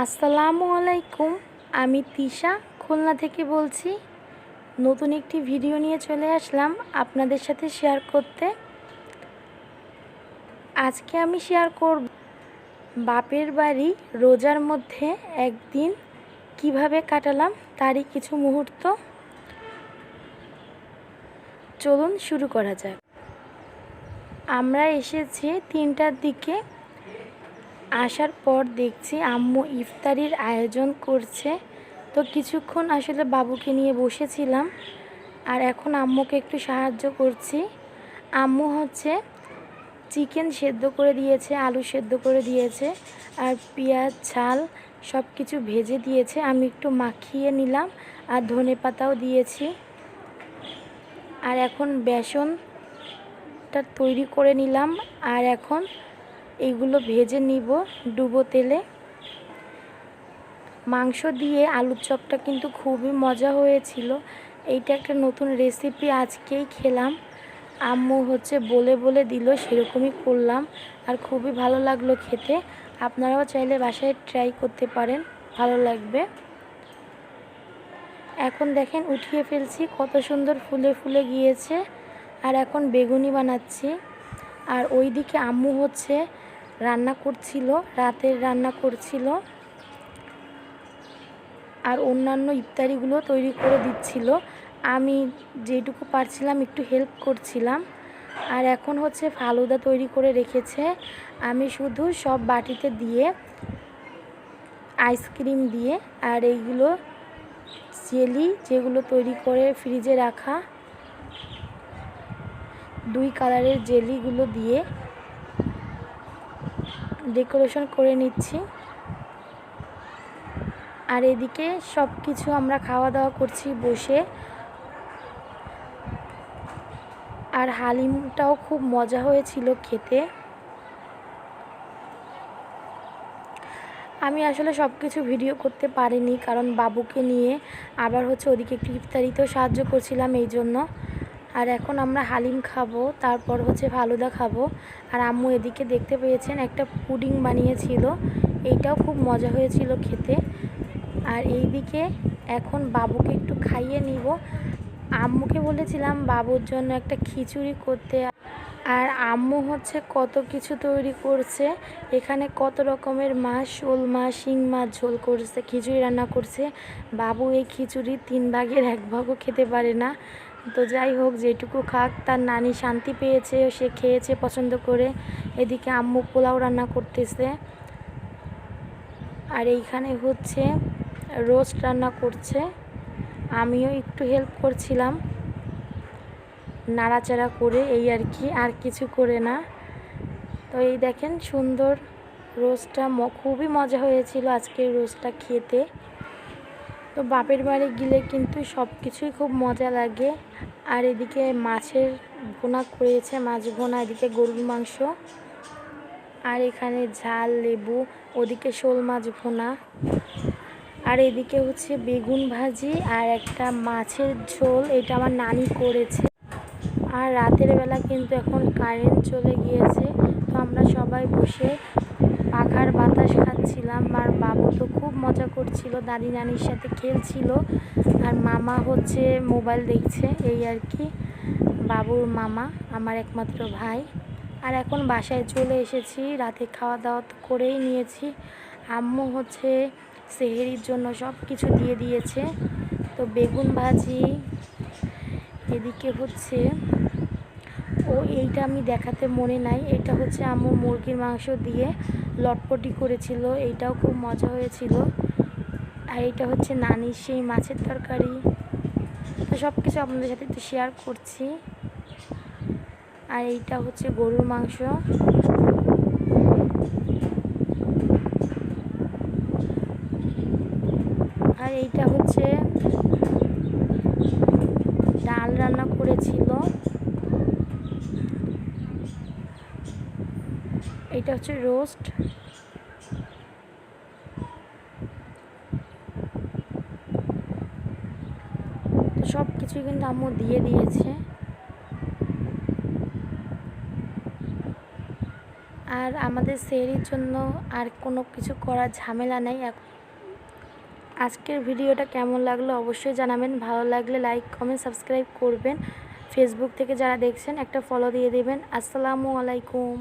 আসসালামু আলাইকুম, আমি তিশা, খুলনা থেকে বলছি। নতুন একটি ভিডিও নিয়ে চলে আসলাম আপনাদের সাথে শেয়ার করতে। আজকে আমি শেয়ার করব বাপের বাড়ি রোজার মধ্যে একদিন কীভাবে কাটালাম তারই কিছু মুহূর্ত। চলুন শুরু করা যাক। আমরা এসেছি তিনটার দিকে আসার পর দেখছি আম্মু ইফতারির আয়োজন করছে। তো কিছুক্ষণ আসলে বাবুকে নিয়ে বসেছিলাম আর এখন আম্মুকে একটু সাহায্য করছি। আম্মু হচ্ছে চিকেন সেদ্ধ করে দিয়েছে, আলু সেদ্ধ করে দিয়েছে আর পেঁয়াজ, ঝাল সব কিছু ভেজে দিয়েছে। আমি একটু মাখিয়ে নিলাম আর ধনে পাতাও দিয়েছি। আর এখন বেসনটা তৈরি করে নিলাম আর এখন এইগুলো ভেজে নিব ডুবো তেলে। মাংস দিয়ে আলুর চপটা কিন্তু খুবই মজা হয়েছিল। এইটা একটা নতুন রেসিপি আজকেই খেলাম। আম্মু হচ্ছে বলে বলে দিল সেরকমই করলাম আর খুবই ভালো লাগল খেতে। আপনারাও চাইলে বাসায় ট্রাই করতে পারেন, ভালো লাগবে। এখন দেখেন উঠিয়ে ফেলছি, কত সুন্দর ফুলে ফুলে গিয়েছে। আর এখন বেগুনি বানাচ্ছি। আর ওইদিকে আম্মু হচ্ছে রান্না করছিল, রাতের রান্না করছিল। আর অন্যান্য ইফতারিগুলো তৈরি করে দিচ্ছিল। আমি যেটুকু পারছিলাম একটু হেল্প করছিলাম। আর এখন হচ্ছে ফালুদা তৈরি করে রেখেছে। আমি শুধু সব বাটিতে দিয়ে, আইসক্রিম দিয়ে আর এইগুলো, জেলি যেগুলো তৈরি করে ফ্রিজে রাখা দুই কালারের জেলিগুলো দিয়ে ডেকোরেশন করে নিচ্ছি। আর এদিকে সব কিছু আমরা খাওয়া দাওয়া করছি বসে। আর হালিমটাও খুব মজা হয়েছিল খেতে। আমি আসলে সব কিছু ভিডিও করতে পারিনি, কারণ বাবুকে নিয়ে আবার হচ্ছে ওদিকে একটু ইফতারিতেও সাহায্য করছিলাম এই জন্য আর এখন আমরা হালিম খাব, তারপর হচ্ছে ফালুদা খাব। আর আম্মু এদিকে দেখতে পেয়েছেন, একটা পুডিং বানিয়েছিল। এইটাও খুব মজা হয়েছিল খেতে। আর এইদিকে এখন বাবুকে একটু খাইয়ে নিব। আম্মুকে বলেছিলাম, বাবুর জন্য একটা খিচুড়ি করতে। আর আম্মু হচ্ছে কত কিছু তৈরি করছে। এখানে কত রকমের মাছ, শোল মাছ, শিং মাছ ঝোল করছে, খিচুড়ি রান্না করছে। বাবু এই খিচুড়ি তিন ভাগের এক ভাগও খেতে পারে না। তো যাই হোক, যেটুকু খাক, তার নানি শান্তি পেয়েছে, সে খেয়েছে পছন্দ করে। এদিকে আম্মু পোলাও রান্না করতেছে। আর এইখানে হচ্ছে রোস্ট রান্না করছে। আমিও একটু হেল্প করছিলাম নাড়াচাড়া করে, এই আর কি, আর কিছু করে না। তো এই দেখেন সুন্দর রোস্টটা খুবই মজা হয়েছিল আজকের রোস্টটা খেতে। তো বাপের বাড়ি গেলে কিন্তু সব কিছুই খুব মজা লাগে। আর এদিকে মাছের ভোনা করেছে, মাছ ভোনা, এদিকে গরুর মাংস। আর এখানে ঝাল, লেবু, ওদিকে শোল মাছ ভোনা। আর এদিকে হচ্ছে বেগুন ভাজি আর একটা মাছের ঝোল, এটা আমার নানি করেছে। আর রাতের বেলা কিন্তু এখন কারেন্ট চলে গিয়েছে, তো আমরা সবাই বসে পাখার বাতাস খাচ্ছিলাম আর বাবু তো খুব মজা করছিল, দাদি নানির সাথে খেলছিল আর মামা হচ্ছে মোবাইল দেখছে, এই আর কি। বাবুর মামা, আমার একমাত্র ভাই। আর এখন বাসায় চলে এসেছি, রাতে খাওয়া দাওয়া তো করেই নিয়েছি। আম্মু হচ্ছে সেহেরির জন্য সব কিছু দিয়ে দিয়েছে। তো বেগুন ভাজি, এদিকে হচ্ছে, ও এইটা আমি দেখাতে মনে নাই, এটা হচ্ছে আম্মু মুরগির মাংস দিয়ে। লটপটি করেছিল, এইটাও খুব মজা হয়েছিল। আর এইটা হচ্ছে নানির সেই মাছের তরকারি। তো সব কিছু আপনাদের সাথে একটু শেয়ার করছি। আর এইটা হচ্ছে গরুর মাংস আর এইটা হচ্ছে ডাল রান্না করেছিল এটা হচ্ছে রোস্ট। সব কিছুই কিন্তু আম্মু দিয়ে দিয়েছে। আর আমাদের সেরির জন্য আর কোনো কিছু করার ঝামেলা নেই। আজকের ভিডিওটা কেমন লাগল অবশ্যই জানাবেন। ভালো লাগলে লাইক, কমেন্ট, সাবস্ক্রাইব করবেন। ফেসবুক থেকে যারা দেখছেন, একটা ফলো দিয়ে দেবেন। আসসালামু আলাইকুম।